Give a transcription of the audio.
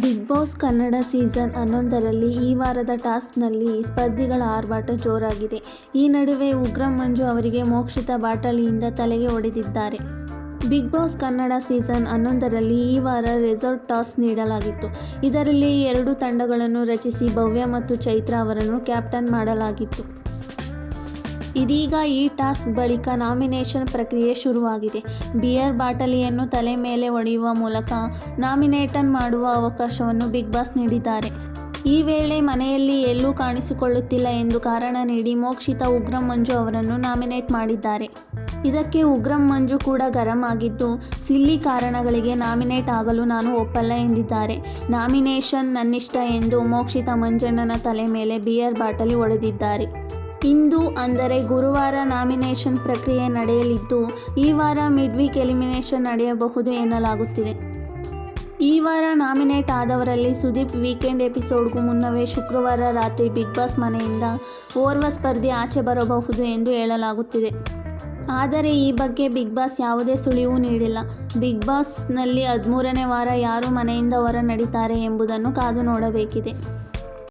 Big boss Kannada season ಹನ್ನೊಂದರಲ್ಲಿ ಈ ವಾರದ ಟಾಸ್ಕ್ನಲ್ಲಿ ಸ್ಪರ್ಧಿಗಳ ಆರ್ಭಾಟ ಜೋರಾಗಿದೆ. ಈ ನಡುವೆ ಉಗ್ರ ಮಂಜು ಅವರಿಗೆ ಮೋಕ್ಷಿತ ಬಾಟಲಿಯಿಂದ ತಲೆಗೆ ಹೊಡೆದಿದ್ದಾರೆ. ಬಿಗ್ ಬಾಸ್ ಕನ್ನಡ ಸೀಸನ್ ಹನ್ನೊಂದರಲ್ಲಿ ಈ ವಾರ ರೆಸಾರ್ಟ್ ಟಾಸ್ ನೀಡಲಾಗಿತ್ತು. ಇದರಲ್ಲಿ ಎರಡು ತಂಡಗಳನ್ನು ರಚಿಸಿ ಭವ್ಯ ಮತ್ತು ಚೈತ್ರ ಅವರನ್ನು ಕ್ಯಾಪ್ಟನ್ ಮಾಡಲಾಗಿತ್ತು. ಇದೀಗ ಈ ಟಾಸ್ಕ್ ಬಳಿಕ ನಾಮಿನೇಷನ್ ಪ್ರಕ್ರಿಯೆ ಶುರುವಾಗಿದೆ. ಬಿಯರ್ ಬಾಟಲಿಯನ್ನು ತಲೆ ಮೇಲೆ ಹೊಡೆಯುವ ಮೂಲಕ ನಾಮಿನೇಟನ್ ಮಾಡುವ ಅವಕಾಶವನ್ನು ಬಿಗ್ ಬಾಸ್ ನೀಡಿದ್ದಾರೆ. ಈ ವೇಳೆ ಮನೆಯಲ್ಲಿ ಎಲ್ಲೂ ಕಾಣಿಸಿಕೊಳ್ಳುತ್ತಿಲ್ಲ ಎಂದು ಕಾರಣ ನೀಡಿ ಮೋಕ್ಷಿತ ಉಗ್ರಂ ಮಂಜು ಅವರನ್ನು ನಾಮಿನೇಟ್ ಮಾಡಿದ್ದಾರೆ. ಇದಕ್ಕೆ ಉಗ್ರಂ ಮಂಜು ಕೂಡ ಗರಂ ಆಗಿದ್ದು, ಸಿಲ್ಲಿ ಕಾರಣಗಳಿಗೆ ನಾಮಿನೇಟ್ ಆಗಲು ನಾನು ಒಪ್ಪಲ್ಲ ಎಂದಿದ್ದಾರೆ. ನಾಮಿನೇಷನ್ ನನ್ನಿಷ್ಟ ಎಂದು ಮೋಕ್ಷಿತ ಮಂಜಣ್ಣನ ತಲೆ ಮೇಲೆ ಬಿಯರ್ ಬಾಟಲಿ ಹೊಡೆದಿದ್ದಾರೆ. ಇಂದು ಅಂದರೆ ಗುರುವಾರ ನಾಮಿನೇಷನ್ ಪ್ರಕ್ರಿಯೆ ನಡೆಯಲಿದ್ದು, ಈ ವಾರ ಮಿಡ್-ವೀಕ್ ಎಲಿಮಿನೇಷನ್ ನಡೆಯಬಹುದು ಎನ್ನಲಾಗುತ್ತಿದೆ. ಈ ವಾರ ನಾಮಿನೇಟ್ ಆದವರಲ್ಲಿ ಸುದೀಪ್ ವೀಕೆಂಡ್ ಎಪಿಸೋಡ್ಗೂ ಮುನ್ನವೇ ಶುಕ್ರವಾರ ರಾತ್ರಿ ಬಿಗ್ ಬಾಸ್ ಮನೆಯಿಂದ ಓರ್ವ ಸ್ಪರ್ಧಿ ಆಚೆ ಬರಬಹುದು ಎಂದು ಹೇಳಲಾಗುತ್ತಿದೆ. ಆದರೆ ಈ ಬಗ್ಗೆ ಬಿಗ್ ಬಾಸ್ ಯಾವುದೇ ಸುಳಿವು ನೀಡಿಲ್ಲ. ಬಿಗ್ ಬಾಸ್ನಲ್ಲಿ ಹದಿಮೂರನೇ ವಾರ ಯಾರು ಮನೆಯಿಂದ ಹೊರ ನಡೀತಾರೆ ಎಂಬುದನ್ನು ಕಾದು ನೋಡಬೇಕಿದೆ.